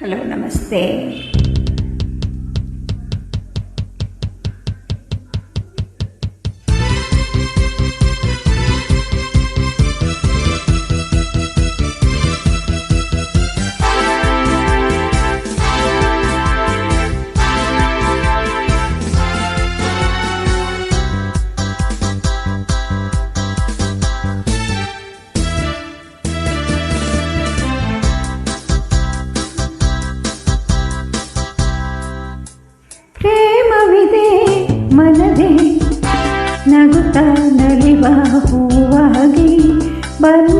Hello, namaste. ನಲಿವ ಹೂವಾಗಿ ಬಲ್ಲ